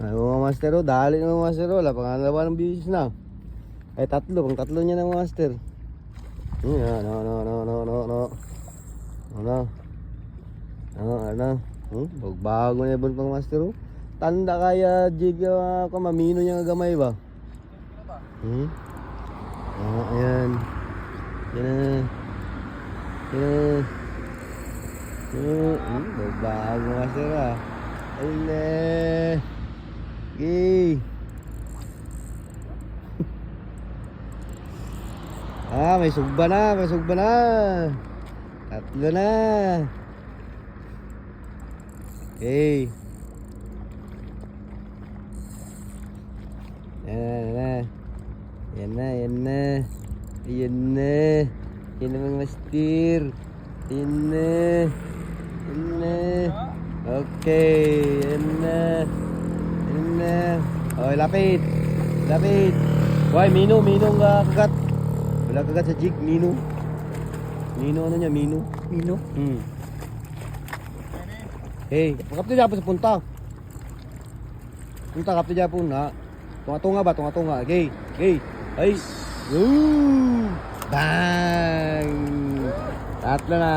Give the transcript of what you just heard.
Ay, mga master, oh, dali na mga master, oh. Wala pa nga naman ng bisis na. Ay, tatlo, pang tatlo niya na mga master. Hmm, ano, ano, ano, ano, ano, ano. Ano? Ano, ano? Hmm, bago na ibon pang master, oh. Tanda kaya, jig, uh, kamamino niya gamay ba? Hmm? Ah, ayan. Yan na. Yan na. Hmm, bago master, ah. Ayun Gay. ah, may sugba na, may sugba na. Tatlo na. Okay. Yan na, yan na. Yan na, yan na. Yan na. Yan na mga master. Yan na. Yan na. Okay, yan na. Okay, lapit. Lapit. Hoy, Mino, Mino ang uh, kagat. Wala kagat sa jig, Mino. Mino ano niya, Mino? Mino? Hmm. Hey, kapto dyan po sa punta. Punta, kapto dyan po na. Tunga-tunga ba? Tunga-tunga. Okay, okay. Ay. Woo! Bang! Tatlo na.